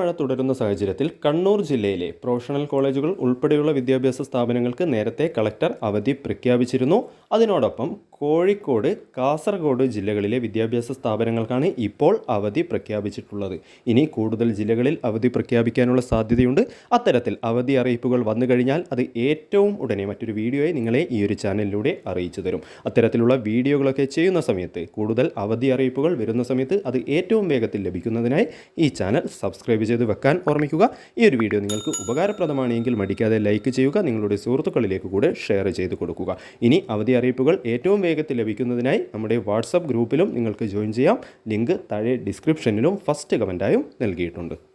മഴ തുടരുന്ന സാഹചര്യത്തിൽ കണ്ണൂർ ജില്ലയിലെ പ്രൊഫഷണൽ കോളേജുകൾ ഉൾപ്പെടെയുള്ള വിദ്യാഭ്യാസ സ്ഥാപനങ്ങൾക്ക് നേരത്തെ കളക്ടർ അവധി പ്രഖ്യാപിച്ചിരുന്നു. അതിനോടൊപ്പം കോഴിക്കോട് കാസർഗോഡ് ജില്ലകളിലെ വിദ്യാഭ്യാസ സ്ഥാപനങ്ങൾക്കാണ് ഇപ്പോൾ അവധി പ്രഖ്യാപിച്ചിട്ടുള്ളത്. ഇനി കൂടുതൽ ജില്ലകളിൽ അവധി പ്രഖ്യാപിക്കാനുള്ള സാധ്യതയുണ്ട്. അത്തരത്തിൽ അവധി അറിയിപ്പുകൾ വന്നു കഴിഞ്ഞാൽ അത് ഏറ്റവും ഉടനെ മറ്റൊരു വീഡിയോയെ നിങ്ങളെ ഈ ഒരു ചാനലിലൂടെ അറിയിച്ചു തരും. അത്തരത്തിലുള്ള വീഡിയോകളൊക്കെ ചെയ്യുന്ന സമയത്ത് കൂടുതൽ അവധി അറിയിപ്പുകൾ വരുന്ന സമയത്ത് അത് ഏറ്റവും വേഗത്തിൽ ലഭിക്കുന്നതിനായി ഈ ചാനൽ സബ്സ്ക്രൈബ് ചെയ്ത് വെക്കാൻ ഓർമ്മിക്കുക. ഈ ഒരു വീഡിയോ നിങ്ങൾക്ക് ഉപകാരപ്രദമാണെങ്കിൽ മടിക്കാതെ ലൈക്ക് ചെയ്യുക നിങ്ങളുടെ സുഹൃത്തുക്കളിലേക്ക് കൂടെ ഷെയർ ചെയ്ത് കൊടുക്കുക. ഇനി അവധി അറിയിപ്പുകൾ ഏറ്റവും വേഗത്തിൽ ലഭിക്കുന്നതിനായി നമ്മുടെ വാട്സപ്പ് ഗ്രൂപ്പിലും നിങ്ങൾക്ക് ജോയിൻ ചെയ്യാം. ലിങ്ക് താഴെ ഡിസ്ക്രിപ്ഷനിലും ഫസ്റ്റ് കമന്റായും നൽകിയിട്ടുണ്ട്.